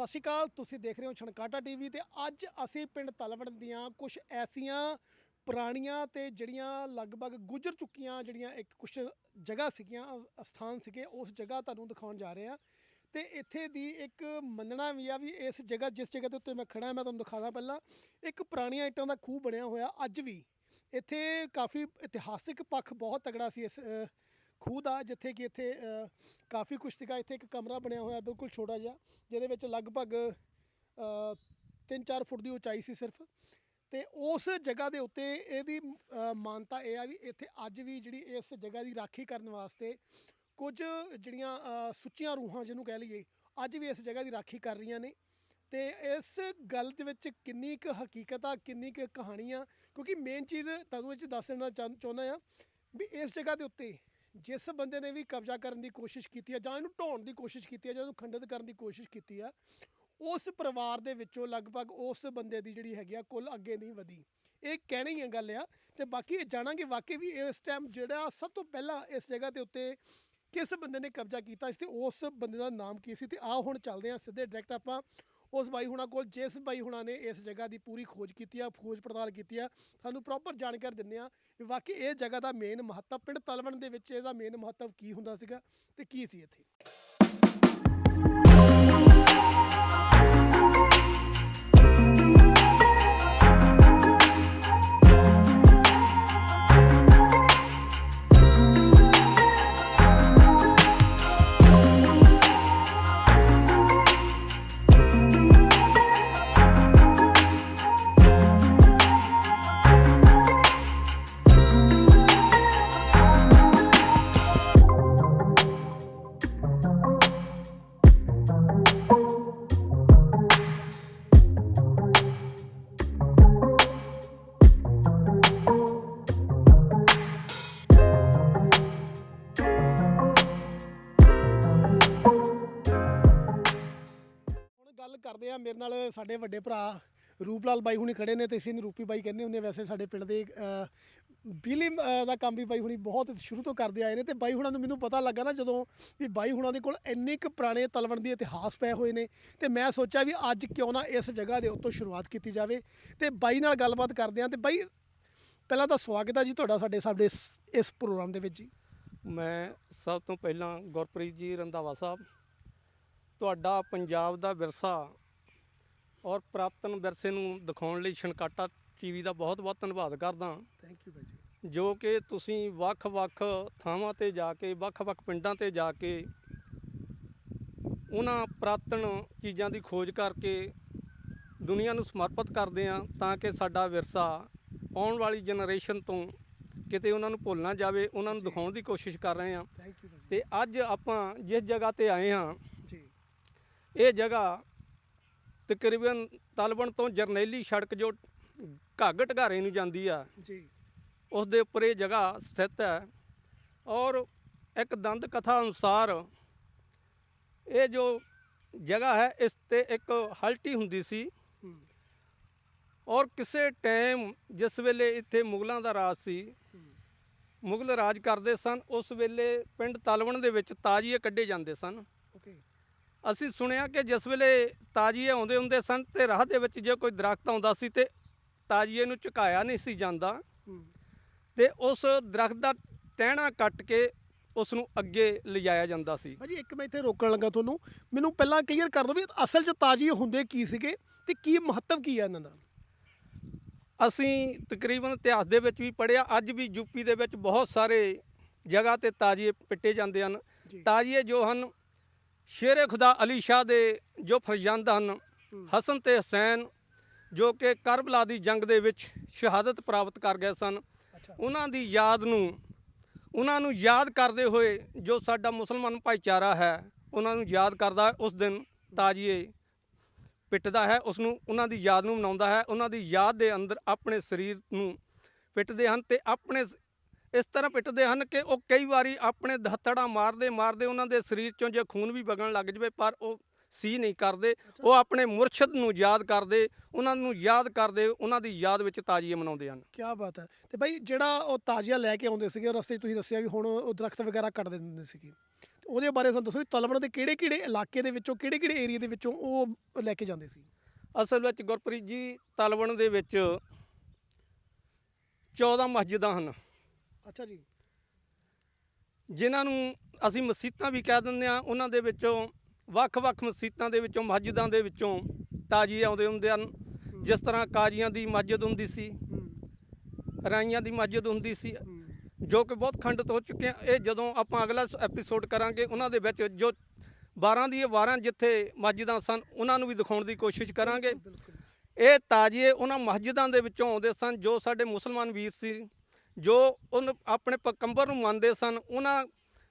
ਸਤਿ ਸ਼੍ਰੀ ਅਕਾਲ, ਤੁਸੀਂ ਦੇਖ ਰਹੇ ਹੋ ਛਣਕਾਟਾ ਟੀਵੀ ਤੇ ਅੱਜ ਅਸੀਂ ਪਿੰਡ ਤਲਵਣ ਦੀਆਂ ਕੁਝ ਐਸੀਆਂ ਪੁਰਾਣੀਆਂ ਤੇ ਜਿਹੜੀਆਂ ਲਗਭਗ ਗੁਜ਼ਰ ਚੁੱਕੀਆਂ ਜਿਹੜੀਆਂ ਇੱਕ ਕੁਝ ਜਗ੍ਹਾ ਸੀਗੀਆਂ ਅ- ਸਥਾਨ ਸੀਗੇ, ਉਸ ਜਗ੍ਹਾ ਤੁਹਾਨੂੰ ਦਿਖਾਉਣ ਜਾ ਰਹੇ ਹਾਂ। ਤੇ ਇੱਥੇ ਦੀ ਇੱਕ ਮੰਨਣਾ ਵੀ ਆ ਵੀ ਇਸ ਜਗ੍ਹਾ, ਜਿਸ ਜਗ੍ਹਾ ਦੇ ਉੱਤੇ ਮੈਂ ਖੜਾ ਮੈਂ ਤੁਹਾਨੂੰ ਦਿਖਾਦਾ ਪਹਿਲਾਂ, ਇੱਕ ਪੁਰਾਣੀਆਂ ਇੱਟਾਂ ਦਾ ਖੂਹ ਬਣਿਆ ਹੋਇਆ ਅੱਜ ਵੀ। ਇੱਥੇ ਕਾਫੀ ਇਤਿਹਾਸਿਕ ਪੱਖ ਬਹੁਤ ਤਗੜਾ ਸੀ ਇਸ ਖੂਹ ਦਾ ਜਿੱਥੇ ਕਿ ਇੱਥੇ ਕਾਫੀ ਕੁਛ ਸੀਗਾ, ਇੱਥੇ ਇੱਕ ਕਮਰਾ ਬਣਿਆ ਹੋਇਆ ਬਿਲਕੁਲ ਛੋਟਾ ਜਿਹਾ, ਜਿਹਦੇ ਵਿੱਚ ਲਗਭਗ 3-4 ਫੁੱਟ ਦੀ ਉਚਾਈ ਸੀ ਸਿਰਫ। ਤੇ ਉਸ ਜਗ੍ਹਾ ਦੇ ਉੱਤੇ ਇਹਦੀ ਮਾਨਤਾ ਇਹ ਆ ਵੀ ਇੱਥੇ ਅੱਜ ਵੀ ਜਿਹੜੀ ਇਸ ਜਗ੍ਹਾ ਦੀ ਰਾਖੀ ਕਰਨ ਵਾਸਤੇ ਕੁਝ ਜਿਹੜੀਆਂ ਸੁੱਚੀਆਂ ਰੂਹਾਂ ਜਿਹਨੂੰ ਕਹਿ ਲਈਏ, ਅੱਜ ਵੀ ਇਸ ਜਗ੍ਹਾ ਦੀ ਰਾਖੀ ਕਰ ਰਹੀਆਂ ਨੇ। ਤੇ ਇਸ ਗੱਲ ਦੇ ਵਿੱਚ ਕਿੰਨੀ ਕੁ ਹਕੀਕਤ ਆ, ਕਿੰਨੀ ਕੁ ਕਹਾਣੀ ਆ, ਕਿਉਂਕਿ ਮੇਨ ਚੀਜ਼ ਤੁਹਾਨੂੰ ਇਹ 'ਚ ਦੱਸ ਦੇਣਾ ਚਾਹੁੰ- ਚਾਹੁੰਦਾ ਆ ਵੀ ਇਸ ਜਗ੍ਹਾ ਦੇ ਉੱਤੇ ਜਿਸ ਬੰਦੇ ਨੇ ਵੀ ਕਬਜ਼ਾ ਕਰਨ ਦੀ ਕੋਸ਼ਿਸ਼ ਕੀਤੀ ਹੈ ਜਾਂ ਇਹਨੂੰ ਢਾਉਣ ਦੀ ਕੋਸ਼ਿਸ਼ ਕੀਤੀ ਹੈ ਜਾਂ ਇਹਨੂੰ ਖੰਡਿਤ ਕਰਨ ਦੀ ਕੋਸ਼ਿਸ਼ ਕੀਤੀ ਆ, ਉਸ ਪਰਿਵਾਰ ਦੇ ਵਿੱਚੋਂ ਲਗਭਗ ਉਸ ਬੰਦੇ ਦੀ ਜਿਹੜੀ ਹੈਗੀ ਆ ਕੁੱਲ ਅੱਗੇ ਨਹੀਂ ਵਧੀ। ਇਹ ਕਹਿਣੀ ਹੀ ਗੱਲ ਆ ਤੇ ਬਾਕੀ ਇਹ ਜਾਣਾਂਗੇ ਵਾਕਈ ਵੀ ਇਸ ਟਾਈਮ ਜਿਹੜਾ ਸਭ ਤੋਂ ਪਹਿਲਾਂ ਇਸ ਜਗ੍ਹਾ ਦੇ ਉੱਤੇ ਕਿਸ ਬੰਦੇ ਨੇ ਕਬਜ਼ਾ ਕੀਤਾ ਇਸ ਤੇ ਉਸ ਬੰਦੇ ਦਾ ਨਾਮ ਕੀ ਸੀ ਤੇ ਆ ਹੁਣ ਚੱਲਦੇ ਆ ਸਿੱਧੇ ਡਾਇਰੈਕਟ ਆਪਾਂ ਉਸ ਬਾਈ ਹੁਣਾਂ ਕੋਲ, ਜਿਸ ਬਾਈ ਹੁਣਾਂ ਨੇ ਇਸ ਜਗ੍ਹਾ ਦੀ ਪੂਰੀ ਖੋਜ ਕੀਤੀ ਆ, ਖੋਜ ਪੜਤਾਲ ਕੀਤੀ ਆ, ਤੁਹਾਨੂੰ ਪ੍ਰੋਪਰ ਜਾਣਕਾਰੀ ਦਿੰਦੇ ਆ ਵੀ ਵਾਕਈ ਇਹ ਜਗ੍ਹਾ ਦਾ ਮੇਨ ਮਹੱਤਵ, ਪਿੰਡ ਤਲਵਣ ਦੇ ਵਿੱਚ ਇਹਦਾ ਮੇਨ ਮਹੱਤਵ ਕੀ ਹੁੰਦਾ ਸੀਗਾ ਤੇ ਕੀ ਸੀ ਇੱਥੇ? ਸਾਡੇ ਵੱਡੇ ਭਰਾ ਰੂਪਲਾਲ ਬਾਈ ਹੁਣੀ ਖੜੇ ਨੇ ਤੇ ਅਸੀਂ ਇਹਨੂੰ ਰੂਪੀ ਬਾਈ ਕਹਿੰਦੇ ਹੁੰਦੇ ਆ। ਵੈਸੇ ਸਾਡੇ ਪਿੰਡ ਦੇ ਬਿਜਲੀ ਦਾ ਕੰਮ ਵੀ ਬਾਈ ਹੁਣੀ ਬਹੁਤ ਸ਼ੁਰੂ ਤੋਂ ਕਰਦੇ ਆਏ ਨੇ ਤੇ ਬਾਈ ਹੁਣਾਂ ਨੂੰ ਮੈਨੂੰ ਪਤਾ ਲੱਗਾ ਨਾ ਜਦੋਂ ਵੀ ਬਾਈ ਹੁਣਾਂ ਦੇ ਕੋਲ ਇੰਨੇ ਕੁ ਪੁਰਾਣੇ ਤਲਵਣ ਦੇ ਇਤਿਹਾਸ ਪਏ ਹੋਏ ਨੇ ਤੇ ਮੈਂ ਸੋਚਿਆ ਵੀ ਅੱਜ ਕਿਉਂ ਨਾ ਇਸ ਜਗ੍ਹਾ ਦੇ ਉੱਤੋਂ ਸ਼ੁਰੂਆਤ ਕੀਤੀ ਜਾਵੇ ਤੇ ਬਾਈ ਨਾਲ ਗੱਲਬਾਤ ਕਰਦੇ ਆ ਤੇ ਬਾਈ, ਪਹਿਲਾਂ ਤਾਂ ਸਵਾਗਤ ਹੈ ਜੀ ਤੁਹਾਡਾ ਸਾਡੇ ਸਾਡੇ ਇਸ- ਇਸ ਪ੍ਰੋਗਰਾਮ ਦੇ ਵਿੱਚ ਜੀ ਮੈਂ ਸਭ ਤੋਂ ਪਹਿਲਾਂ ਗੁਰਪ੍ਰੀਤ ਜੀ ਰੰਧਾਵਾ ਸਾਹਿਬ, ਤੁਹਾਡਾ ਪੰਜਾਬ ਦਾ ਵਿਰਸਾ ਔਰ ਪ੍ਰਾਪਤਨ ਵਿਰਸੇ ਨੂੰ ਦਿਖਾਉਣ ਲਈ ਛਣਕਾਟਾ ਟੀਵੀ ਦਾ ਬਹੁਤ-ਬਹੁਤ ਧੰਨਵਾਦ ਕਰਦਾ ਥੈਂਕ ਯੂ ਬਾਈ ਜੀ। ਜੋ ਕਿ ਤੁਸੀਂ ਵੱਖ-ਵੱਖ ਥਾਵਾਂ ਤੇ ਜਾ ਕੇ ਵੱਖ-ਵੱਖ ਪਿੰਡਾਂ ਤੇ ਜਾ ਕੇ ਉਹਨਾਂ ਪ੍ਰਾਤਨ ਚੀਜ਼ਾਂ ਦੀ ਖੋਜ ਕਰਕੇ ਦੁਨੀਆ ਨੂੰ ਸਮਰਪਿਤ ਕਰਦੇ ਆ ਤਾਂ ਕਿ ਸਾਡਾ ਵਿਰਸਾ ਆਉਣ ਵਾਲੀ ਜਨਰੇਸ਼ਨ ਤੋਂ ਕਿਤੇ ਉਹਨਾਂ ਨੂੰ ਭੁੱਲ ਨਾ ਜਾਵੇ ਉਹਨਾਂ ਨੂੰ ਦਿਖਾਉਣ ਦੀ ਕੋਸ਼ਿਸ਼ ਕਰ ਰਹੇ ਆ ਥੈਂਕ ਯੂ ਬਾਈ ਤੇ ਅੱਜ ਆਪਾਂ ਜਿਸ ਜਗ੍ਹਾ ਤੇ ਆਏ ਜੀ। ਇਹ ਜਗ੍ਹਾ ਤਕਰੀਬਨ ਤਲਵਣ ਤੋਂ ਜਰਨੈਲੀ ਸੜਕ ਜੋ ਘੱਗ ਢਗਾਰੇ ਨੂੰ ਜਾਂਦੀ ਆ ਜੀ। ਉਸ ਦੇ ਉੱਪਰ ਇਹ ਜਗ੍ਹਾ ਸਥਿਤ ਹੈ ਔਰ ਇੱਕ ਦੰਦ ਕਥਾ ਅਨੁਸਾਰ ਇਹ ਜੋ ਜਗ੍ਹਾ ਹੈ ਇਸ ਤੇ ਇੱਕ ਹਲਟੀ ਹੁੰਦੀ ਸੀ। ਔਰ ਕਿਸੇ ਟਾਈਮ ਜਿਸ ਵੇਲੇ ਇੱਥੇ ਮੁਗਲਾਂ ਦਾ ਰਾਜ ਸੀ ਮੁਗਲ ਰਾਜ ਕਰਦੇ ਸਨ ਉਸ ਵੇਲੇ ਪਿੰਡ ਤਲਵਣ ਦੇ ਵਿੱਚ ਤਾਜੀਏ ਕੱਢੇ ਜਾਂਦੇ ਸਨ। ਓਕੇ। ਅਸੀਂ ਸੁਣਿਆ ਕਿ ਜਿਸ ਵੇਲੇ ਤਾਜੀਏ ਆਉਂਦੇ ਹੁੰਦੇ ਸਨ ਤੇ ਰਾਹ ਦੇ ਵਿੱਚ ਜੇ ਕੋਈ ਦਰਖਤ ਆਉਂਦਾ ਸੀ ਤੇ ਤਾਜੀਏ ਨੂੰ ਝੁਕਾਇਆ ਨਹੀਂ ਸੀ ਜਾਂਦਾ। ਤੇ ਉਸ ਦਰਖਤ ਦਾ ਟਹਿਣਾ ਕੱਟ ਕੇ ਉਸ ਨੂੰ ਅੱਗੇ ਲਿਜਾਇਆ ਜਾਂਦਾ ਸੀ। ਭਾਜੀ ਇੱਕ ਮੈਂ ਇੱਥੇ ਰੋਕਣ ਲੱਗਾ ਤੁਹਾਨੂੰ। ਮੈਨੂੰ ਪਹਿਲਾਂ ਕਲੀਅਰ ਕਰ ਦਿਓ ਵੀ ਅਸਲ 'ਚ ਤਾਜੀ ਹੁੰਦੇ ਕੀ ਸੀਗੇ ਤੇ ਕੀ ਮਹੱਤਵ ਕੀ ਹੈ ਇਹਨਾਂ ਦਾ? ਅਸੀਂ ਤਕਰੀਬਨ ਇਤਿਹਾਸ ਦੇ ਵਿੱਚ ਵੀ ਪੜਿਆ ਅੱਜ ਵੀ ਯੂਪੀ ਦੇ ਵਿੱਚ ਬਹੁਤ ਸਾਰੇ ਜਗ੍ਹਾ ਤੇ ਤਾਜੀਏ ਪਿੱਟੇ ਜਾਂਦੇ ਹਨ। ਤਾਜੀਏ ਜੋ ਹਨ ਸ਼ੇਰੇ ਖੁਦਾ ਅਲੀ ਸ਼ਾਹ ਦੇ ਜੋ ਫਰਜ਼ੰਦ ਹਨ। ਹਸਨ ਤੇ ਹਸੈਨ ਜੋ ਕਿ ਕਰਬਲਾ ਦੀ ਜੰਗ ਦੇ ਵਿੱਚ ਸ਼ਹਾਦਤ ਪ੍ਰਾਪਤ ਕਰ ਗਏ ਸਨ ਉਹਨਾਂ ਦੀ ਯਾਦ ਨੂੰ ਉਹਨਾਂ ਨੂੰ ਯਾਦ ਕਰਦੇ ਹੋਏ ਜੋ ਸਾਡਾ ਮੁਸਲਮਾਨ ਭਾਈਚਾਰਾ ਹੈ ਉਹਨਾਂ ਨੂੰ ਯਾਦ ਕਰਦਾ ਹੈ ਉਸ ਦਿਨ ਤਾਜੀਏ ਪਿੱਟਦਾ ਹੈ ਉਸ ਨੂੰ ਉਹਨਾਂ ਦੀ ਯਾਦ ਨੂੰ ਮਨਾਉਂਦਾ ਹੈ ਉਹਨਾਂ ਦੀ ਯਾਦ ਦੇ ਅੰਦਰ ਆਪਣੇ ਸਰੀਰ ਨੂੰ ਪਿੱਟਦੇ ਹਨ ਤੇ ਆਪਣੇ ਇਸ ਤਰ੍ਹਾਂ ਪਿੱਟਦੇ ਹਨ ਕਿ ਉਹ ਕਈ ਵਾਰੀ ਆਪਣੇ ਹੱਥੜਾ ਮਾਰਦੇ ਮਾਰਦੇ ਉਹਨਾਂ ਦੇ ਸਰੀਰ ਚੋਂ ਜੇ ਖੂਨ ਵੀ ਵਗਣ ਲੱਗ ਜਵੇ ਪਰ ਉਹ ਸੀ ਨਹੀਂ ਕਰਦੇ। ਉਹ ਆਪਣੇ ਮੁਰਸ਼ਿਦ ਨੂੰ ਯਾਦ ਕਰਦੇ ਉਹਨਾਂ ਨੂੰ ਯਾਦ ਕਰਦੇ ਉਹਨਾਂ ਦੀ ਯਾਦ ਵਿੱਚ ਤਾਜ਼ੀਏ ਮਨਾਉਂਦੇ ਹਨ। ਕੀ ਬਾਤ ਹੈ। ਤੇ ਬਾਈ ਜਿਹੜਾ ਉਹ ਤਾਜ਼ੀਆ ਲੈ ਕੇ ਆਉਂਦੇ ਸੀਗੇ ਰਸਤੇ 'ਚ ਤੁਸੀਂ ਦੱਸਿਆ ਵੀ ਹੁਣ ਉਹ ਦਰਖਤ ਵਗੈਰਾ ਕੱਟ ਦਿੰਦੇ ਸੀਗੇ। ਉਹਦੇ ਬਾਰੇ ਸਾਨੂੰ ਦੱਸੋ ਵੀ ਤਲਵਣ ਦੇ ਕਿਹੜੇ ਕਿਹੜੇ ਇਲਾਕੇ ਦੇ ਵਿੱਚੋਂ ਕਿਹੜੇ ਕਿਹੜੇ ਏਰੀਆ ਦੇ ਵਿੱਚੋਂ ਉਹ ਲੈ ਕੇ ਜਾਂਦੇ ਸੀ? ਅਸਲ ਵਿੱਚ ਗੁਰਪ੍ਰੀਤ ਜੀ ਤਲਵਣ ਦੇ ਵਿੱਚ 14 ਮਸਜਿਦਾਂ ਹਨ। ਅੱਛਾ ਜੀ। ਜਿਨ੍ਹਾਂ ਨੂੰ ਅਸੀਂ ਮਸਜਿਦਾਂ ਵੀ ਕਹਿ ਦਿੰਦੇ ਆ ਉਹਨਾਂ ਦੇ ਵਿੱਚੋਂ ਵੱਖ-ਵੱਖ ਮਸਜਿਦਾਂ ਦੇ ਵਿੱਚੋਂ ਮਸਜਿਦਾਂ ਦੇ ਵਿੱਚੋਂ ਤਾਜੀ ਆਉਂਦੇ ਹੁੰਦੇ ਹਨ। ਜਿਸ ਤਰ੍ਹਾਂ ਕਾਜ਼ੀਆਂ ਦੀ ਮਸਜਿਦ ਹੁੰਦੀ ਸੀ ਰਾਈਆਂ ਦੀ ਮਸਜਿਦ ਹੁੰਦੀ ਸੀ ਜੋ ਕਿ ਬਹੁਤ ਖੰਡਿਤ ਹੋ ਚੁੱਕੇ ਆ ਇਹ ਜਦੋਂ ਆਪਾਂ ਅਗਲਾ ਐਪੀਸੋਡ ਕਰਾਂਗੇ ਉਹਨਾਂ ਦੇ ਵਿੱਚ ਜੋ 12 ਦੀ 12 ਜਿੱਥੇ ਮਸਜਿਦਾਂ ਸਨ ਉਹਨਾਂ ਨੂੰ ਵੀ ਦਿਖਾਉਣ ਦੀ ਕੋਸ਼ਿਸ਼ ਕਰਾਂਗੇ। ਇਹ ਤਾਜੀਏ ਉਹਨਾਂ ਮਸਜਿਦਾਂ ਦੇ ਵਿੱਚੋਂ ਆਉਂਦੇ ਸਨ ਜੋ ਸਾਡੇ ਮੁਸਲਮਾਨ ਵੀਰ ਸੀ। ਜੋ ਉਹਨ ਆਪਣੇ ਪਕੰਬਰ ਨੂੰ ਮੰਨਦੇ ਸਨ, ਉਹਨਾਂ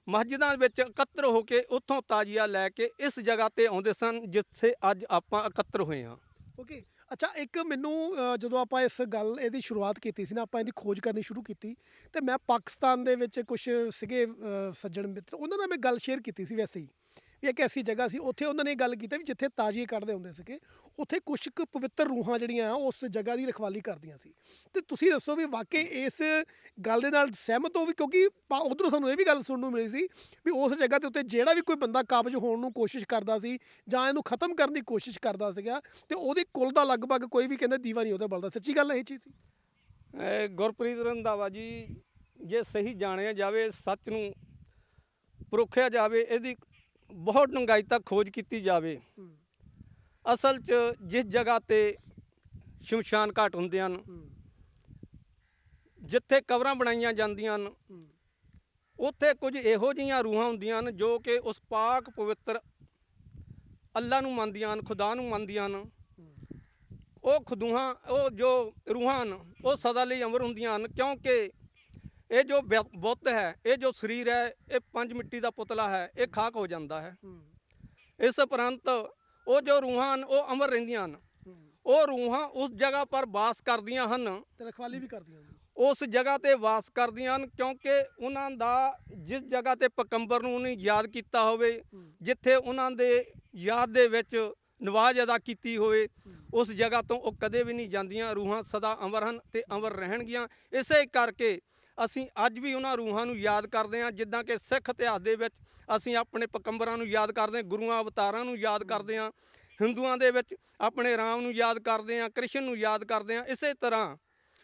ਮਸਜਿਦਾਂ ਵਿੱਚ ਇਕੱਤਰ ਹੋ ਕੇ ਉੱਥੋਂ ਤਾਜੀਆ ਲੈ ਕੇ ਇਸ ਜਗ੍ਹਾ ਤੇ ਆਉਂਦੇ ਸਨ, ਜਿੱਥੇ ਅੱਜ ਆਪਾਂ ਇਕੱਤਰ ਹੋਏ ਹਾਂ। ਓਕੇ, ਅੱਛਾ, ਇੱਕ ਮੈਨੂੰ ਜਦੋਂ ਆਪਾਂ ਇਸ ਗੱਲ, ਇਹਦੀ ਸ਼ੁਰੂਆਤ ਕੀਤੀ ਸੀ ਨਾ, ਆਪਾਂ ਇਹਦੀ ਖੋਜ ਕਰਨੀ ਸ਼ੁਰੂ ਕੀਤੀ, ਤੇ ਮੈਂ ਪਾਕਿਸਤਾਨ ਦੇ ਵਿੱਚ ਕੁਝ ਸੀਗੇ ਸੱਜਣ ਮਿੱਤਰ, ਉਹਨਾਂ ਨਾਲ ਮੈਂ ਗੱਲ ਸ਼ੇਅਰ ਕੀਤੀ ਸੀ ਵੈਸੇ ਹੀ। ਇੱਕ ਐਸੀ ਜਗ੍ਹਾ ਸੀ, ਉੱਥੇ ਉਹਨਾਂ ਨੇ ਇਹ ਗੱਲ ਕੀਤੀ ਵੀ ਜਿੱਥੇ ਤਾਜ਼ੀਏ ਕੱਢਦੇ ਹੁੰਦੇ ਸੀਗੇ, ਉੱਥੇ ਕੁਝ ਕੁ ਪਵਿੱਤਰ ਰੂਹਾਂ ਜਿਹੜੀਆਂ ਆ, ਉਸ ਜਗ੍ਹਾ ਦੀ ਰਖਵਾਲੀ ਕਰਦੀਆਂ ਸੀ। ਤੇ ਤੁਸੀਂ ਦੱਸੋ ਵੀ ਵਾਕਈ ਇਸ ਗੱਲ ਦੇ ਨਾਲ ਸਹਿਮਤ ਹੋ ਵੀ ਕਿਉਂਕਿ ਉਧਰੋਂ ਸਾਨੂੰ ਇਹ ਵੀ ਗੱਲ ਸੁਣਨ ਨੂੰ ਮਿਲੀ ਸੀ ਵੀ ਉਸ ਜਗ੍ਹਾ ਦੇ ਉੱਤੇ ਜਿਹੜਾ ਵੀ ਕੋਈ ਬੰਦਾ ਕਾਬਜ ਹੋਣ ਨੂੰ ਕੋਸ਼ਿਸ਼ ਕਰਦਾ ਸੀ ਜਾਂ ਇਹਨੂੰ ਖਤਮ ਕਰਨ ਦੀ ਕੋਸ਼ਿਸ਼ ਕਰਦਾ ਸੀਗਾ ਤੇ ਉਹਦੇ ਕੁੱਲ ਦਾ ਲਗਭਗ ਕੋਈ ਵੀ ਕਹਿੰਦਾ ਦੀਵਾ ਨਹੀਂ ਉਹਦਾ ਬਲਦਾ। ਸੱਚੀ ਗੱਲ ਇਹ ਚੀਜ਼? ਸੀ ਗੁਰਪ੍ਰੀਤ ਰੰਧਾਵਾ ਜੀ, ਜੇ ਸਹੀ ਜਾਣਿਆ ਜਾਵੇ, ਸੱਚ ਨੂੰ ਪਰੋਖਿਆ ਜਾਵੇ, ਇਹਦੀ ਬਹੁਤ ਡੂੰਘਾਈ ਤੱਕ ਖੋਜ ਕੀਤੀ ਜਾਵੇ। ਅਸਲ 'ਚ ਜਿਸ ਜਗ੍ਹਾ ਤੇ ਸ਼ਮਸ਼ਾਨ ਘਾਟ ਹੁੰਦੇ ਹਨ, ਜਿੱਥੇ ਕਬਰਾਂ ਬਣਾਈਆਂ ਜਾਂਦੀਆਂ ਹਨ, ਉੱਥੇ ਕੁਝ ਇਹੋ ਜਿਹੀਆਂ ਰੂਹਾਂ ਹੁੰਦੀਆਂ ਹਨ ਜੋ ਕਿ ਉਸ ਪਾਕ ਪਵਿੱਤਰ ਅੱਲਾ ਨੂੰ ਮੰਨਦੀਆਂ ਹਨ, ਖੁਦਾ ਨੂੰ ਮੰਨਦੀਆਂ ਹਨ। ਉਹ ਖੁਦੂਹਾਂ, ਉਹ ਜੋ ਰੂਹਾਂ ਹਨ, ਉਹ ਸਦਾ ਲਈ ਅਮਰ ਹੁੰਦੀਆਂ ਹਨ ਕਿਉਂਕਿ ਇਹ ਜੋ ਬੁੱਤ ਹੈ ਇਹ ਜੋ ਸਰੀਰ ਹੈ ਇਹ ਪੰਜ ਮਿੱਟੀ ਦਾ ਪੁਤਲਾ ਹੈ ਇਹ ਖਾਕ ਹੋ ਜਾਂਦਾ ਹੈ। ਇਸ ਉਪਰੰਤ ਉਹ ਜੋ ਰੂਹਾਂ ਹਨ ਉਹ ਅਮਰ ਰਹਿੰਦੀਆਂ ਹਨ। ਉਹ ਰੂਹਾਂ ਉਸ ਜਗ੍ਹਾ ਪਰ ਵਾਸ ਕਰਦੀਆਂ ਹਨ। ਤੇ ਰਖਵਾਲੀ ਵੀ ਕਰਦੀਆਂ ਨੇ ਉਸ ਜਗ੍ਹਾ ਤੇ ਵਾਸ ਕਰਦੀਆਂ ਹਨ ਕਿਉਂਕਿ ਉਹਨਾਂ ਦਾ ਜਿਸ ਜਗ੍ਹਾ ਤੇ ਪਕੰਬਰ ਨੂੰ ਉਹਨੇ ਯਾਦ ਕੀਤਾ ਹੋਵੇ ਜਿੱਥੇ ਉਹਨਾਂ ਦੇ ਯਾਦ ਦੇ ਵਿੱਚ ਨਵਾਜ਼ ਅਦਾ ਕੀਤੀ ਹੋਵੇ ਉਸ ਜਗ੍ਹਾ ਤੋਂ ਉਹ ਕਦੇ ਵੀ ਨਹੀਂ ਜਾਂਦੀਆਂ। ਰੂਹਾਂ ਸਦਾ ਅਮਰ ਹਨ ਤੇ ਅਮਰ ਰਹਿਣਗੀਆਂ। ਇਸੇ ਕਰਕੇ ਅਸੀਂ ਅੱਜ ਵੀ ਉਹਨਾਂ ਰੂਹਾਂ ਨੂੰ ਯਾਦ ਕਰਦੇ ਹਾਂ, ਜਿੱਦਾਂ ਕਿ ਸਿੱਖ ਇਤਿਹਾਸ ਦੇ ਵਿੱਚ ਅਸੀਂ ਆਪਣੇ ਪਕੰਬਰਾਂ ਨੂੰ ਯਾਦ ਕਰਦੇ ਹਾਂ, ਗੁਰੂਆਂ, ਅਵਤਾਰਾਂ ਨੂੰ ਯਾਦ ਕਰਦੇ ਹਾਂ, ਹਿੰਦੂਆਂ ਦੇ ਵਿੱਚ ਆਪਣੇ ਰਾਮ ਨੂੰ ਯਾਦ ਕਰਦੇ ਹਾਂ, ਕ੍ਰਿਸ਼ਨ ਨੂੰ ਯਾਦ ਕਰਦੇ ਹਾਂ, ਇਸੇ ਤਰ੍ਹਾਂ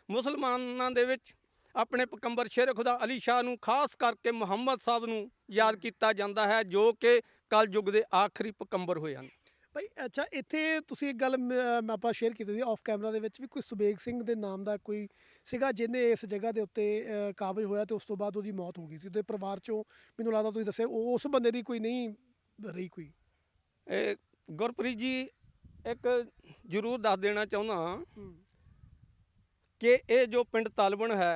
ਮੁਸਲਮਾਨਾਂ ਦੇ ਵਿੱਚ ਆਪਣੇ ਪਕੰਬਰ ਸ਼ੇਰ ਖੁਦਾ ਅਲੀ ਸ਼ਾਹ ਨੂੰ ਖਾਸ ਕਰਕੇ ਮੁਹੰਮਦ ਸਾਹਿਬ ਨੂੰ ਯਾਦ ਕੀਤਾ ਜਾਂਦਾ ਹੈ, ਜੋ ਕਿ ਕਲਯੁੱਗ ਦੇ ਆਖਰੀ ਪਕੰਬਰ ਹੋਏ ਹਨ। ਭਾਈ ਅੱਛਾ ਇੱਥੇ ਤੁਸੀਂ ਇੱਕ ਗੱਲ ਮ- ਆਪਾਂ ਸ਼ੇਅਰ ਕੀਤੀ ਸੀ ਆਫ ਕੈਮਰਾ ਦੇ ਵਿੱਚ ਵੀ ਕੋਈ ਸੁਬੇਗ ਸਿੰਘ ਦੇ ਨਾਮ ਦਾ ਕੋਈ ਸੀਗਾ ਜਿਹਨੇ ਇਸ ਜਗ੍ਹਾ ਦੇ ਉੱਤੇ ਅ, ਕਾਬਜ ਹੋਇਆ ਤੇ ਉਸ ਤੋਂ ਬਾਅਦ ਉਹਦੀ ਮੌਤ ਹੋ ਗਈ ਸੀ ਤੇ ਪਰਿਵਾਰ ਚੋਂ ਮੈਨੂੰ ਲੱਗਦਾ ਤੁਸੀਂ ਦੱਸਿਆ ਉਹ- ਉਸ ਬੰਦੇ ਦੀ ਕੋਈ ਨਹੀਂ ਰਹੀ ਕੋਈ। ਇਹ ਗੁਰਪ੍ਰੀਤ ਜੀ ਇੱਕ ਜ਼ਰੂਰ ਦੱਸ ਦੇਣਾ ਚਾਹੁੰਦਾ ਹਾਂ ਕਿ ਇਹ ਜੋ ਪਿੰਡ ਤਲਵਣ ਹੈ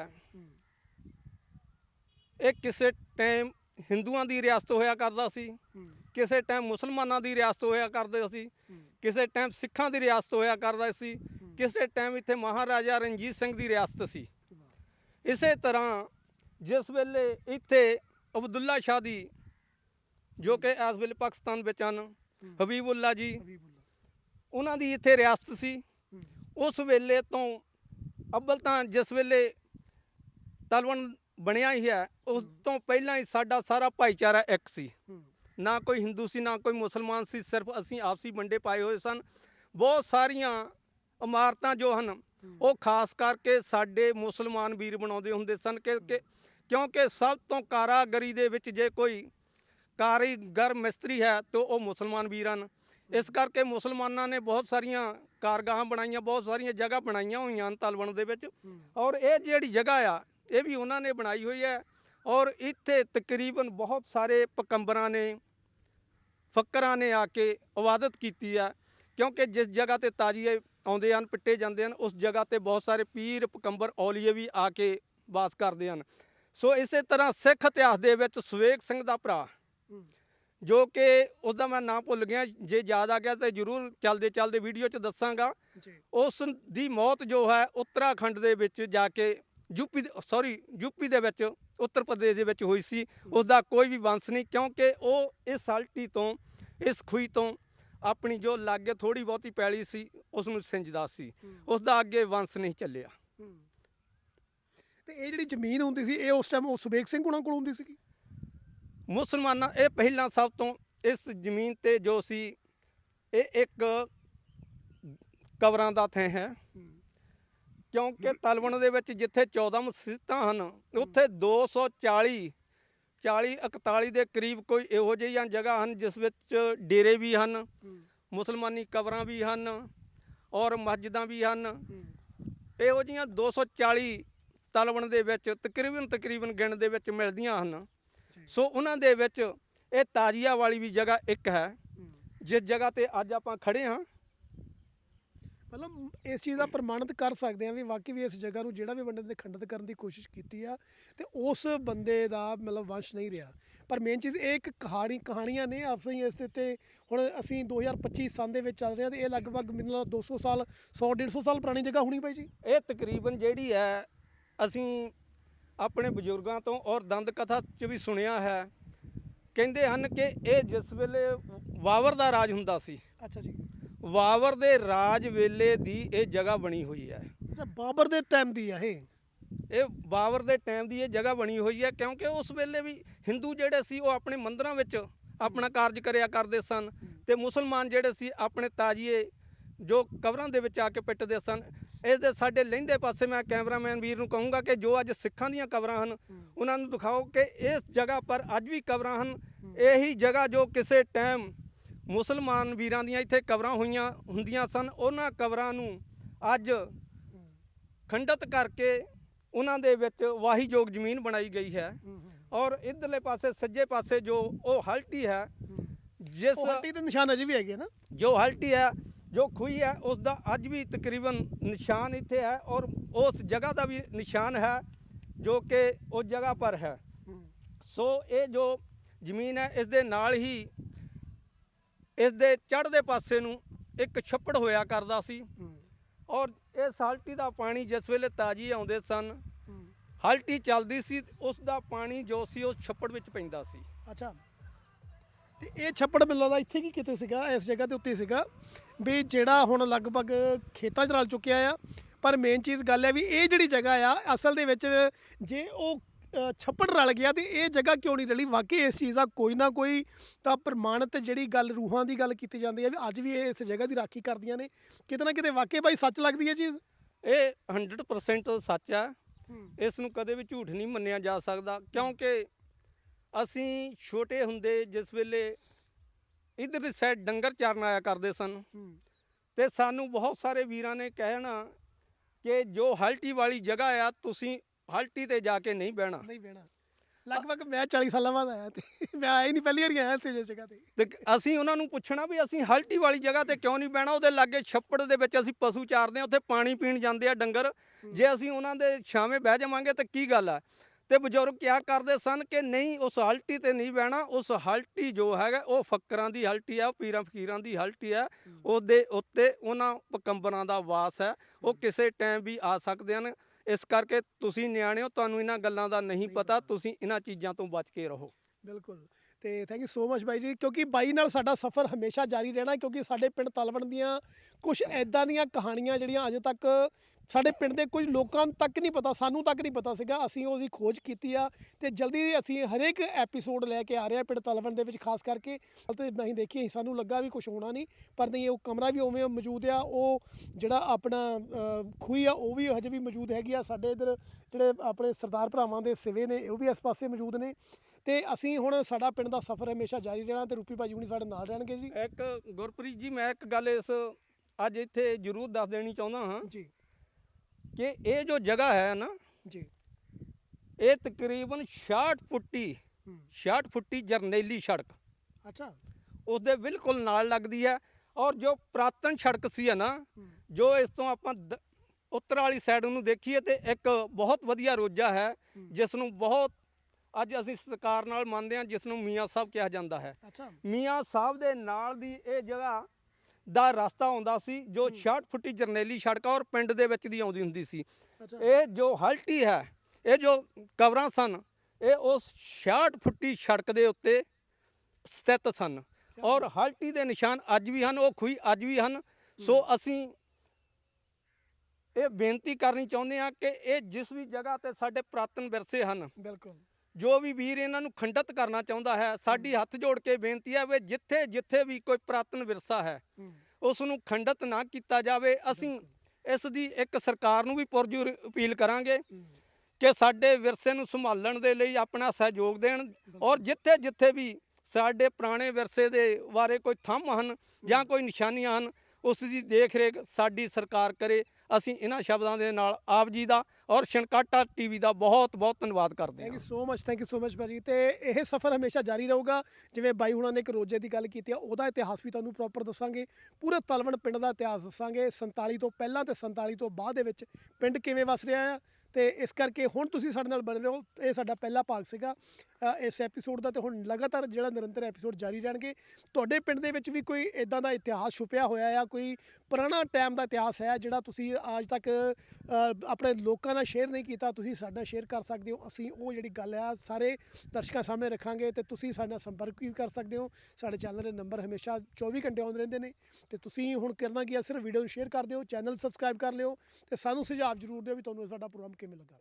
ਇਹ ਕਿਸੇ ਟਾਈਮ ਹਿੰਦੂਆਂ ਦੀ ਰਿਆਸਤ ਹੋਇਆ ਕਰਦਾ ਸੀ। ਕਿਸੇ ਟਾਈਮ ਮੁਸਲਮਾਨਾਂ ਦੀ ਰਿਆਸਤ ਹੋਇਆ ਕਰਦੇ ਸੀ ਕਿਸੇ ਟਾਈਮ ਸਿੱਖਾਂ ਦੀ ਰਿਆਸਤ ਹੋਇਆ ਕਰਦਾ ਸੀ ਕਿਸੇ ਟਾਈਮ ਇੱਥੇ ਮਹਾਰਾਜਾ ਰਣਜੀਤ ਸਿੰਘ ਦੀ ਰਿਆਸਤ ਸੀ। ਇਸੇ ਤਰ੍ਹਾਂ ਜਿਸ ਵੇਲੇ ਇੱਥੇ ਅਬਦੁੱਲਾ ਸ਼ਾਹ ਦੀ ਜੋ ਕਿ ਇਸ ਵੇਲੇ ਪਾਕਿਸਤਾਨ ਵਿੱਚ ਹਨ ਹਬੀਬੁੱਲਾ ਜੀ ਉਹਨਾਂ ਦੀ ਇੱਥੇ ਰਿਆਸਤ ਸੀ। ਉਸ ਵੇਲੇ ਤੋਂ ਅੱਵਲ ਤਾਂ ਜਿਸ ਵੇਲੇ ਤਲਵਣ ਬਣਿਆ ਹੀ ਹੈ ਉਸ ਤੋਂ ਪਹਿਲਾਂ ਹੀ ਸਾਡਾ ਸਾਰਾ ਭਾਈਚਾਰਾ ਇੱਕ ਸੀ। ਨਾ ਕੋਈ ਹਿੰਦੂ ਸੀ, ਨਾ ਕੋਈ ਮੁਸਲਮਾਨ ਸੀ, ਸਿਰਫ ਅਸੀਂ ਆਪਸੀ ਵੰਡੇ ਪਾਏ ਹੋਏ ਸਨ। ਬਹੁਤ ਸਾਰੀਆਂ ਇਮਾਰਤਾਂ ਜੋ ਹਨ, ਉਹ ਖਾਸ ਕਰਕੇ ਸਾਡੇ ਮੁਸਲਮਾਨ ਵੀਰ ਬਣਾਉਂਦੇ ਹੁੰਦੇ ਸਨ ਕਿ ਕਿ- ਕਿਉਂਕਿ ਸਭ ਤੋਂ ਕਾਰਾਗਰੀ ਦੇ ਵਿੱਚ ਜੇ ਕੋਈ ਕਾਰੀਗਰ ਮਿਸਤਰੀ ਹੈ, ਤਾਂ ਉਹ ਮੁਸਲਮਾਨ ਵੀਰ ਹਨ। ਇਸ ਕਰਕੇ ਮੁਸਲਮਾਨਾਂ ਨੇ ਬਹੁਤ ਸਾਰੀਆਂ ਕਾਰਗਾਹਾਂ ਬਣਾਈਆਂ, ਬਹੁਤ ਸਾਰੀਆਂ ਜਗ੍ਹਾ ਬਣਾਈਆਂ ਹੋਈਆਂ ਹਨ ਤਲਵਣ ਦੇ ਵਿੱਚ। ਔਰ ਇਹ ਜਿਹੜੀ ਜਗ੍ਹਾ ਆ, ਇਹ ਵੀ ਉਹਨਾਂ ਨੇ ਬਣਾਈ ਹੋਈ ਹੈ। ਔਰ ਇੱਥੇ ਤਕਰੀਬਨ ਬਹੁਤ ਸਾਰੇ ਪਕੰਬਰਾਂ ਨੇ ਫਕਰਾਂ ਨੇ ਆ ਕੇ ਇਬਾਦਤ ਕੀਤੀ ਆ ਕਿਉਂਕਿ ਜਿਸ ਜਗ੍ਹਾ ਤੇ ਤਾਜੀਏ ਆਉਂਦੇ ਹਨ ਪਿੱਟੇ ਜਾਂਦੇ ਹਨ ਉਸ ਜਗ੍ਹਾ ਤੇ ਬਹੁਤ ਸਾਰੇ ਪੀਰ ਪਕੰਬਰ ਔਲੀਏ ਵੀ ਆ ਕੇ ਵਾਸ ਕਰਦੇ ਹਨ। ਸੋ ਇਸੇ ਤਰ੍ਹਾਂ ਸਿੱਖ ਇਤਿਹਾਸ ਦੇ ਵਿੱਚ ਸੁਵੇਗ ਸਿੰਘ ਦਾ ਭਰਾ ਜੋ ਕਿ ਉਹਦਾ ਮੈਂ ਨਾਮ ਭੁੱਲ ਗਿਆ ਜੇ ਯਾਦ ਆ ਗਿਆ ਤਾਂ ਜਰੂਰ ਚੱਲਦੇ ਚੱਲਦੇ ਵੀਡੀਓ 'ਚ ਦੱਸਾਂਗਾ। ਉਸ ਦੀ ਮੌਤ ਜੋ ਹੈ ਉੱਤਰਾਖੰਡ ਦੇ ਵਿੱਚ ਜਾ ਕੇ ਯੂਪੀ ਸੌਰੀ ਯੂਪੀ ਦੇ ਵਿੱਚ ਉੱਤਰ ਪ੍ਰਦੇਸ਼ ਦੇ ਵਿੱਚ ਹੋਈ ਸੀ। ਉਸ ਦਾ ਕੋਈ ਵੀ ਵੰਸ਼ ਨਹੀਂ ਕਿਉਂਕਿ ਉਹ ਇਸ ਸਾਲਟੀ ਤੋਂ ਇਸ ਖੂਹੀ ਤੋਂ ਆਪਣੀ ਜੋ ਲਾਗੇ ਥੋੜੀ ਬਹੁਤੀ ਪੈਲੀ ਸੀ ਉਸ ਨੂੰ ਸਿੰਜਦਾ ਸੀ। ਉਸ ਦਾ ਅੱਗੇ ਵੰਸ਼ ਨਹੀਂ ਚੱਲਿਆ। ਤੇ ਇਹ ਜਿਹੜੀ ਜ਼ਮੀਨ ਹੁੰਦੀ ਸੀ ਇਹ ਉਸ ਟਾਈਮ ਉਹ ਸੁਬੇਗ ਸਿੰਘ ਹੁਣਾਂ ਕੋਲ ਹੁੰਦੀ ਸੀ ਮੁਸਲਮਾਨਾਂ ਇਹ ਪਹਿਲਾਂ ਸਭ ਤੋਂ ਇਸ ਜ਼ਮੀਨ ਤੇ ਜੋ ਸੀ ਇਹ ਇੱਕ ਕਬਰਾਂ ਦਾ ਥੈਂ ਹੈ। ਕਿਉਂਕਿ ਤਲਵਣ ਦੇ ਵਿੱਚ ਜਿੱਥੇ 14 ਮਸਜਿਦਾਂ ਹਨ ਉੱਥੇ 240 40 41 ਦੇ ਕਰੀਬ ਕੋਈ ਇਹੋ ਜਿਹੀਆਂ ਜਗ੍ਹਾ ਹਨ ਜਿਸ ਵਿੱਚ ਡੇਰੇ ਵੀ ਹਨ ਮੁਸਲਮਾਨੀ ਕਬਰਾਂ ਵੀ ਹਨ ਔਰ ਮਸਜਿਦਾਂ ਵੀ ਹਨ। ਇਹੋ ਜਿਹੀਆਂ 240 ਤਲਵਣ ਦੇ ਵਿੱਚ ਤਕਰੀਬਨ ਤਕਰੀਬਨ ਗਿਣ ਦੇ ਵਿੱਚ ਮਿਲਦੀਆਂ ਹਨ। ਸੋ ਉਹਨਾਂ ਦੇ ਵਿੱਚ ਇਹ ਤਾਜੀਆ ਵਾਲੀ ਵੀ ਜਗ੍ਹਾ ਇੱਕ ਹੈ। ਜਿਸ ਜਗ੍ਹਾ ਤੇ ਅੱਜ ਆਪਾਂ ਖੜੇ ਹਾਂ ਮਤਲਬ ਇਸ ਚੀਜ਼ ਦਾ ਪ੍ਰਮਾਣਿਤ ਕਰ ਸਕਦੇ ਆ ਵੀ ਵਾਕਈ ਵੀ ਇਸ ਜਗ੍ਹਾ ਨੂੰ ਜਿਹੜਾ ਵੀ ਬੰਦੇ ਨੇ ਖੰਡਿਤ ਕਰਨ ਦੀ ਕੋਸ਼ਿਸ਼ ਕੀਤੀ ਆ ਤੇ ਉਸ ਬੰਦੇ ਦਾ ਮਤਲਬ ਵੰਸ਼ ਨਹੀਂ ਰਿਹਾ। ਪਰ ਮੇਨ ਚੀਜ਼ ਇਹ ਇੱਕ ਕਹਾਣੀ ਕਹਾਣੀਆਂ ਨੇ ਆਪਸੇ ਹੀ ਇਸ ਦੇ ਉੱਤੇ। ਹੁਣ ਅਸੀਂ 2025 ਸੰਨ ਦੇ ਵਿੱਚ ਚੱਲ ਰਹੇ ਹਾਂ ਤੇ ਇਹ ਲਗਭਗ ਮੈਨੂੰ ਲੱਗਦਾ 200 ਸਾਲ 100 150 ਸਾਲ ਪੁਰਾਣੀ ਜਗ੍ਹਾ ਹੋਣੀ ਭਾਈ ਜੀ। ਇਹ ਤਕਰੀਬਨ ਜਿਹੜੀ ਹੈ ਅਸੀਂ ਆਪਣੇ ਬਜ਼ੁਰਗਾਂ ਤੋਂ ਔਰ ਦੰਦ ਕਥਾ 'ਚ ਵੀ ਸੁਣਿਆ ਹੈ। ਕਹਿੰਦੇ ਹਨ ਕਿ ਇਹ ਜਿਸ ਵੇਲੇ ਵਾਵਰ ਦਾ ਰਾਜ ਹੁੰਦਾ ਸੀ ਅੱਛਾ ਜੀ। ਵਾਵਰ ਦੇ ਰਾਜ ਵੇਲੇ ਦੀ ਇਹ ਜਗ੍ਹਾ ਬਣੀ ਹੋਈ ਹੈ। ਅੱਛਾ ਬਾਬਰ ਦੇ ਟਾਈਮ ਦੀ ਆ ਇਹ। ਇਹ ਬਾਬਰ ਦੇ ਟਾਈਮ ਦੀ ਇਹ ਜਗ੍ਹਾ ਬਣੀ ਹੋਈ ਹੈ ਕਿਉਂਕਿ ਉਸ ਵੇਲੇ ਵੀ ਹਿੰਦੂ ਜਿਹੜੇ ਸੀ ਉਹ ਆਪਣੇ ਮੰਦਰਾਂ ਵਿੱਚ ਆਪਣਾ ਕਾਰਜ ਕਰਿਆ ਕਰਦੇ ਸਨ ਤੇ ਮੁਸਲਮਾਨ ਜਿਹੜੇ ਸੀ ਆਪਣੇ ਤਾਜੀਏ ਜੋ ਕਬਰਾਂ ਦੇ ਵਿੱਚ ਆ ਕੇ ਪਿੱਟਦੇ ਸਨ। ਇਸ ਦੇ ਸਾਡੇ ਲਹਿੰਦੇ ਪਾਸੇ ਮੈਂ ਕੈਮਰਾਮੈਨ ਵੀਰ ਨੂੰ ਕਹੂੰਗਾ ਕਿ ਜੋ ਅੱਜ ਸਿੱਖਾਂ ਦੀਆਂ ਕਬਰਾਂ ਹਨ ਉਹਨਾਂ ਨੂੰ ਦਿਖਾਓ ਕਿ ਇਸ ਜਗ੍ਹਾ ਪਰ ਅੱਜ ਵੀ ਕਬਰਾਂ ਹਨ। ਇਹੀ ਜਗ੍ਹਾ ਜੋ ਕਿਸੇ ਟਾਈਮ ਮੁਸਲਮਾਨ ਵੀਰਾਂ ਦੀਆਂ ਇੱਥੇ ਕਬਰਾਂ ਹੋਈਆਂ ਹੁੰਦੀਆਂ ਸਨ। ਉਹਨਾਂ ਕਬਰਾਂ ਨੂੰ ਅੱਜ ਖੰਡਿਤ ਕਰਕੇ ਉਹਨਾਂ ਦੇ ਵਿੱਚ ਵਾਹੀਯੋਗ ਜ਼ਮੀਨ ਬਣਾਈ ਗਈ ਹੈ। ਔਰ ਇਧਰਲੇ ਪਾਸੇ ਸੱਜੇ ਪਾਸੇ ਜੋ ਉਹ ਹਲਟੀ ਹੈ ਜਿਸ ਉਹ ਹੱਟੀ ਦੇ ਨਿਸ਼ਾਨ ਅਜੇ ਵੀ ਹੈਗੇ ਨਾ? ਜੋ ਹਲਟੀ ਹੈ ਜੋ ਖੂਹੀ ਹੈ ਉਸ ਦਾ ਅੱਜ ਵੀ ਤਕਰੀਬਨ ਨਿਸ਼ਾਨ ਇੱਥੇ ਹੈ ਔਰ ਉਸ ਜਗ੍ਹਾ ਦਾ ਵੀ ਨਿਸ਼ਾਨ ਹੈ ਜੋ ਕਿ ਉਸ ਜਗ੍ਹਾ ਪਰ ਹੈ। ਸੋ ਇਹ ਜੋ ਜ਼ਮੀਨ ਹੈ ਇਸ ਦੇ ਨਾਲ ਹੀ ਇਸ ਦੇ ਚੜ੍ਹਦੇ ਪਾਸੇ ਨੂੰ ਇੱਕ ਛੱਪੜ ਹੋਇਆ ਕਰਦਾ ਸੀ। ਔਰ ਇਸ ਹਲਟੀ ਦਾ ਪਾਣੀ ਜਿਸ ਵੇਲੇ ਤਾਜੀ ਆਉਂਦੇ ਸਨ ਹਲਟੀ ਚੱਲਦੀ ਸੀ ਉਸ ਦਾ ਪਾਣੀ ਜੋ ਸੀ ਉਹ ਛੱਪੜ ਵਿੱਚ ਪੈਂਦਾ ਸੀ। ਅੱਛਾ। ਤੇ ਇਹ ਛੱਪੜ ਮਿਲਦਾ ਦਾ ਇੱਥੇ ਕੀ ਕਿਤੇ ਸੀਗਾ? ਇਸ ਜਗ੍ਹਾ ਦੇ ਉੱਤੇ ਸੀਗਾ ਵੀ ਜਿਹੜਾ ਹੁਣ ਲਗਭਗ ਖੇਤਾਂ 'ਚ ਰਲ ਚੁੱਕਿਆ ਆ। ਪਰ ਮੇਨ ਚੀਜ਼ ਗੱਲ ਹੈ ਵੀ ਇਹ ਜਿਹੜੀ ਜਗ੍ਹਾ ਆ ਅਸਲ ਦੇ ਵਿੱਚ ਜੇ ਉਹ ਛੱਪੜ ਰਲ ਗਿਆ ਤੇ ਇਹ ਜਗ੍ਹਾ ਕਿਉਂ ਨਹੀਂ ਰਲੀ? ਵਾਕਈ ਇਸ ਚੀਜ਼ ਦਾ ਕੋਈ ਨਾ ਕੋਈ ਤਾਂ ਪ੍ਰਮਾਣਿਤ ਜਿਹੜੀ ਗੱਲ ਰੂਹਾਂ ਦੀ ਗੱਲ ਕੀਤੀ ਜਾਂਦੀ ਹੈ ਵੀ ਅੱਜ ਵੀ ਇਹ ਇਸ ਜਗ੍ਹਾ ਦੀ ਰਾਖੀ ਕਰਦੀਆਂ ਨੇ। ਕਿਤੇ ਨਾ ਕਿਤੇ ਵਾਕਈ ਬਾਈ ਸੱਚ ਲੱਗਦੀ ਹੈ ਚੀਜ਼? ਇਹ 100% ਸੱਚ ਹੈ। ਇਸ ਨੂੰ ਕਦੇ ਵੀ ਝੂਠ ਨਹੀਂ ਮੰਨਿਆ ਜਾ ਸਕਦਾ ਕਿਉਂਕਿ ਅਸੀਂ ਛੋਟੇ ਹੁੰਦੇ ਜਿਸ ਵੇਲੇ ਇਧਰ ਸਾਈਡ ਡੰਗਰ ਚਰਨ ਆਇਆ ਕਰਦੇ ਸਨ। ਤੇ ਸਾਨੂੰ ਬਹੁਤ ਸਾਰੇ ਵੀਰਾਂ ਨੇ ਕਹਿਣਾ ਕਿ ਜੋ ਹਲਟੀ ਵਾਲੀ ਜਗ੍ਹਾ ਆ ਤੁਸੀਂ ਹਲਟੀ ਤੇ ਜਾ ਕੇ ਨਹੀਂ ਬਹਿਣਾ। ਨਹੀਂ ਬਹਿਣਾ। ਲਗਭਗ ਮੈਂ 40 ਸਾਲਾਂ ਬਾਅਦ ਆਇਆ ਤੇ ਮੈਂ ਆਇਆ ਹੀ ਨਹੀਂ ਪਹਿਲੀ ਵਾਰੀ ਆਇਆ ਇੱਥੇ ਜਿਸ ਜਗ੍ਹਾ ਤੇ। ਤੇ ਅਸੀਂ ਉਹਨਾਂ ਨੂੰ ਪੁੱਛਣਾ ਵੀ ਅਸੀਂ ਹਲਟੀ ਵਾਲੀ ਜਗ੍ਹਾ ਤੇ ਕਿਉਂ ਨਹੀਂ ਬਹਿਣਾ? ਉਹਦੇ ਲਾਗੇ ਛੱਪੜ ਦੇ ਵਿੱਚ ਅਸੀਂ ਪਸ਼ੂ ਚਾਰਦੇ ਆ ਉੱਥੇ ਪਾਣੀ ਪੀਣ ਜਾਂਦੇ ਆ ਡੰਗਰ। ਜੇ ਅਸੀਂ ਉਹਨਾਂ ਦੇ ਛਾਵੇਂ ਬਹਿ ਜਾਵਾਂਗੇ ਤਾਂ ਕੀ ਗੱਲ ਆ? ਤੇ ਬਜ਼ੁਰਗ ਕਿਹਾ ਕਰਦੇ ਸਨ ਕਿ ਨਹੀਂ ਉਸ ਹਲਟੀ ਤੇ ਨਹੀਂ ਬਹਿਣਾ ਉਸ ਹਲਟੀ ਜੋ ਹੈਗਾ ਉਹ ਫੱਕਰਾਂ ਦੀ ਹਲਟੀ ਆ ਉਹ ਪੀਰਾਂ ਫਕੀਰਾਂ ਦੀ ਹਲਟੀ ਆ। ਉਹਦੇ ਉੱਤੇ ਉਹਨਾਂ ਪਕੰਬਰਾਂ ਦਾ ਵਾਸ ਹੈ। ਉਹ ਕਿਸੇ ਟਾਈਮ ਵੀ ਆ ਸਕਦੇ ਹਨ। ਇਸ ਕਰਕੇ ਤੁਸੀਂ ਨਿਆਣਿਓ ਤੁਹਾਨੂੰ ਇਹਨਾਂ ਗੱਲਾਂ ਦਾ ਨਹੀਂ ਪਤਾ ਤੁਸੀਂ ਇਹਨਾਂ ਚੀਜ਼ਾਂ ਤੋਂ ਬਚ ਕੇ ਰਹੋ। ਬਿਲਕੁਲ। ਤੇ ਥੈਂਕ ਯੂ ਸੋ ਮਚ ਬਾਈ ਜੀ ਕਿਉਂਕਿ ਬਾਈ ਨਾਲ ਸਾਡਾ ਸਫ਼ਰ ਹਮੇਸ਼ਾ ਜਾਰੀ ਰਹਿਣਾ ਕਿਉਂਕਿ ਸਾਡੇ ਪਿੰਡ ਤਲਵਣ ਦੀਆਂ ਕੁਝ ਐਦਾਂ ਦੀਆਂ ਕਹਾਣੀਆਂ ਜਿਹੜੀਆਂ ਅਜੇ ਤੱਕ ਸਾਡੇ ਪਿੰਡ ਦੇ ਕੁਝ ਲੋਕਾਂ ਤੱਕ ਨਹੀਂ ਪਤਾ ਸਾਨੂੰ ਤੱਕ ਨਹੀਂ ਪਤਾ ਸੀਗਾ ਅਸੀਂ ਉਹਦੀ ਖੋਜ ਕੀਤੀ ਆ ਤੇ ਜਲਦੀ ਅਸੀਂ ਹਰੇਕ ਐਪੀਸੋਡ ਲੈ ਕੇ ਆ ਰਹੇ ਆ ਪਿੰਡ ਤਲਵਣ ਦੇ ਵਿੱਚ ਖਾਸ ਕਰਕੇ ਤੇ ਨਹੀਂ ਦੇਖੀ ਸਾਨੂੰ ਲੱਗਾ ਵੀ ਕੁਝ ਹੋਣਾ ਨਹੀਂ ਪਰ ਨਹੀਂ ਉਹ ਕਮਰਾ ਵੀ ਉਵੇਂ ਮੌਜੂਦ ਆ ਉਹ ਜਿਹੜਾ ਆਪਣਾ ਖੂਹੀ ਆ ਉਹ ਵੀ ਹਜੇ ਵੀ ਮੌਜੂਦ ਹੈਗੀ ਆ ਸਾਡੇ ਇਧਰ ਜਿਹੜੇ ਆਪਣੇ ਸਰਦਾਰ ਭਰਾਵਾਂ ਦੇ ਸਿਵੇ ਨੇ ਉਹ ਵੀ ਇਸ ਪਾਸੇ ਮੌਜੂਦ ਨੇ ਤੇ ਅਸੀਂ ਹੁਣ ਸਾਡਾ ਪਿੰਡ ਦਾ ਸਫ਼ਰ ਹਮੇਸ਼ਾ ਜਾਰੀ ਰਹਿਣਾ ਤੇ ਰੂਪੀ ਭਾਜੀ ਹੁਣੀ ਸਾਡੇ ਨਾਲ ਰਹਿਣਗੇ ਜੀ। ਇੱਕ ਗੁਰਪ੍ਰੀਤ ਜੀ ਮੈਂ ਇੱਕ ਗੱਲ ਇਸ ਅੱਜ ਇੱਥੇ ਜ਼ਰੂਰ ਦੱਸ ਦੇਣੀ ਚਾਹੁੰਦਾ ਹਾਂ ਜੀ। ਕਿ ਇਹ ਜੋ ਜਗ੍ਹਾ ਹੈ ਨਾ ਜੀ ਇਹ ਤਕਰੀਬਨ 66 ਫੁੱਟੀ ਹੂੰ 66 ਫੁੱਟੀ ਜਰਨੈਲੀ ਸੜਕ ਅੱਛਾ ਉਸ ਦੇ ਬਿਲਕੁਲ ਨਾਲ ਲੱਗਦੀ ਹੈ ਔਰ ਜੋ ਪ੍ਰਾਤਨ ਸੜਕ ਸੀ ਹੈ ਨਾ ਜੋ ਇਸ ਤੋਂ ਆਪਾਂ ਉੱਤਰ ਵਾਲੀ ਸਾਈਡ ਨੂੰ ਦੇਖੀਏ ਤੇ ਇੱਕ ਬਹੁਤ ਵਧੀਆ ਰੋਜਾ ਹੈ। ਜਿਸ ਨੂੰ ਬਹੁਤ ਅੱਜ ਅਸੀਂ ਸਤਿਕਾਰ ਨਾਲ ਮੰਨਦੇ ਹਾਂ ਜਿਸ ਨੂੰ ਮੀਆਂ ਸਾਹਿਬ ਕਿਹਾ ਜਾਂਦਾ ਹੈ ਅੱਛਾ ਮੀਆਂ ਸਾਹਿਬ ਦੇ ਨਾਲ ਦੀ ਇਹ ਜਗ੍ਹਾ ਦਾ ਰਸਤਾ ਆਉਂਦਾ ਸੀ ਜੋ 66 ਫੁੱਟੀ ਜਰਨੈਲੀ ਸੜਕ ਔਰ ਪਿੰਡ ਦੇ ਵਿੱਚ ਦੀ ਆਉਂਦੀ ਹੁੰਦੀ ਸੀ। ਇਹ ਜੋ ਹਲਟੀ ਹੈ ਇਹ ਜੋ ਕਬਰਾਂ ਸਨ ਇਹ ਉਸ 66 ਫੁੱਟੀ ਸੜਕ ਦੇ ਉੱਤੇ ਸਥਿਤ ਸਨ। ਔਰ ਹਲਟੀ ਦੇ ਨਿਸ਼ਾਨ ਅੱਜ ਵੀ ਹਨ ਉਹ ਖੂਹੀ ਅੱਜ ਵੀ ਹਨ। ਸੋ ਅਸੀਂ ਇਹ ਬੇਨਤੀ ਕਰਨੀ ਚਾਹੁੰਦੇ ਹਾਂ ਕਿ ਇਹ ਜਿਸ ਵੀ ਜਗ੍ਹਾ ਤੇ ਸਾਡੇ ਪੁਰਾਤਨ ਵਿਰਸੇ ਹਨ ਬਿਲਕੁਲ। ਜੋ ਵੀ ਵੀਰ ਇਹਨਾਂ ਨੂੰ ਖੰਡਿਤ ਕਰਨਾ ਚਾਹੁੰਦਾ ਹੈ ਸਾਡੀ ਹੱਥ ਜੋੜ ਕੇ ਬੇਨਤੀ ਹੈ ਵੀ ਜਿੱਥੇ ਜਿੱਥੇ ਵੀ ਕੋਈ ਪੁਰਾਤਨ ਵਿਰਸਾ ਹੈ ਉਸ ਨੂੰ ਖੰਡਿਤ ਨਾ ਕੀਤਾ ਜਾਵੇ। ਅਸੀਂ ਇਸ ਦੀ ਇੱਕ ਸਰਕਾਰ ਨੂੰ ਵੀ ਪੁਰਜੋਰ ਅਪੀਲ ਕਰਾਂਗੇ ਕਿ ਸਾਡੇ ਵਿਰਸੇ ਨੂੰ ਸੰਭਾਲਣ ਦੇ ਲਈ ਆਪਣਾ ਸਹਿਯੋਗ ਦੇਣ ਔਰ ਜਿੱਥੇ ਜਿੱਥੇ ਵੀ ਸਾਡੇ ਪੁਰਾਣੇ ਵਿਰਸੇ ਦੇ ਬਾਰੇ ਕੋਈ ਥੰਮ ਹਨ ਜਾਂ ਕੋਈ ਨਿਸ਼ਾਨੀਆਂ ਹਨ ਉਸ ਦੀ ਦੇਖ ਰੇਖ ਸਾਡੀ ਸਰਕਾਰ ਕਰੇ। ਅਸੀਂ ਇਹਨਾਂ ਸ਼ਬਦਾਂ ਦੇ ਨਾਲ ਆਪ ਜੀ ਦਾ ਔਰ ਸ਼ਨਕਾਟਾ ਟੀਵੀ ਦਾ ਬਹੁਤ ਬਹੁਤ ਧੰਨਵਾਦ ਕਰਦੇ ਥੈਂਕ ਹਾਂ। You so much thank you so much ਭਾਜੀ। ਤੇ ਇਹ ਸਫ਼ਰ ਹਮੇਸ਼ਾ ਜਾਰੀ ਰਹੂਗਾ। ਜਿਵੇਂ ਬਾਈ ਹੁਣਾਂ ਨੇ ਇੱਕ ਰੋਜੇ ਦੀ ਗੱਲ ਕੀਤੀ ਆ ਉਹਦਾ ਇਤਿਹਾਸ ਵੀ ਤੁਹਾਨੂੰ ਪ੍ਰੋਪਰ ਦੱਸਾਂਗੇ। ਪੂਰੇ ਤਲਵਣ ਪਿੰਡ ਦਾ ਇਤਿਹਾਸ ਦੱਸਾਂਗੇ। 47 ਤੋਂ ਪਹਿਲਾਂ ਤੇ 47 ਤੋਂ ਬਾਅਦ ਦੇ ਵਿੱਚ ਪਿੰਡ ਕਿਵੇਂ ਵਸ ਰਿਹਾ ਆ? ਤੇ ਇਸ ਕਰਕੇ ਹੁਣ ਤੁਸੀਂ ਸਾਡੇ ਨਾਲ ਬਣੇ ਰਹੋ। ਇਹ ਸਾਡਾ ਪਹਿਲਾ ਭਾਗ ਸੀਗਾ। ਇਸ ਐਪੀਸੋਡ ਦਾ ਤੇ ਹੁਣ ਲਗਾਤਾਰ ਜਿਹੜਾ ਨਿਰੰਤਰ ਐਪੀਸੋਡ ਜਾਰੀ ਰਹਿਣਗੇ। ਤੁਹਾਡੇ ਪਿੰਡ ਦੇ ਵਿੱਚ ਵੀ ਕੋਈ ਇਦਾਂ ਦਾ ਇਤਿਹਾਸ ਛੁਪਿਆ ਹੋਇਆ ਆ? ਕੋਈ ਪੁਰਾਣਾ ਟਾਈਮ ਦਾ ਇਤਿਹਾਸ ਹੈ ਜਿਹੜਾ ਤੁਸੀਂ ਅੱਜ ਤੱਕ ਆਪਣੇ ਲੋਕਾਂ ਨਾਲ ਸ਼ੇਅਰ ਨਹੀਂ ਕੀਤਾ? ਤੁਸੀਂ ਸਾਡਾ ਸ਼ੇਅਰ ਕਰ ਸਕਦੇ ਹੋ। ਅਸੀਂ ਉਹ ਜਿਹੜੀ ਗੱਲ ਆ, ਸਾਰੇ ਦਰਸ਼ਕਾਂ ਸਾਹਮਣੇ ਰੱਖਾਂਗੇ ਤੇ ਤੁਸੀਂ ਸਾਡੇ ਨਾਲ ਸੰਪਰਕ ਵੀ ਕਰ ਸਕਦੇ ਹੋ। ਸਾਡੇ ਚੈਨਲ ਦੇ ਨੰਬਰ ਹਮੇਸ਼ਾ 24 ਘੰਟੇ ਆਉਂਦੇ ਰਹਿੰਦੇ ਨੇ। ਤੇ ਤੁਸੀਂ ਹੁਣ ਕਰਨਾ ਕੀ ਆ, ਸਿਰਫ ਵੀਡੀਓ ਨੂੰ ਸ਼ੇਅਰ ਕਰ ਦਿਓ ਚੈਨਲ ਸਬਸਕ੍ਰਾਈਬ ਕਰ ਲਿਓ ਤੇ ਸਾਨੂੰ ਸੁਝਾਅ ਜ਼ਰੂਰ ਦਿਓ ਵੀ ਤੁਹਾਨੂੰ ਸਾਡਾ ਪ੍ਰੋਗਰਾਮ ਕਿਵੇਂ ਲੱਗਾ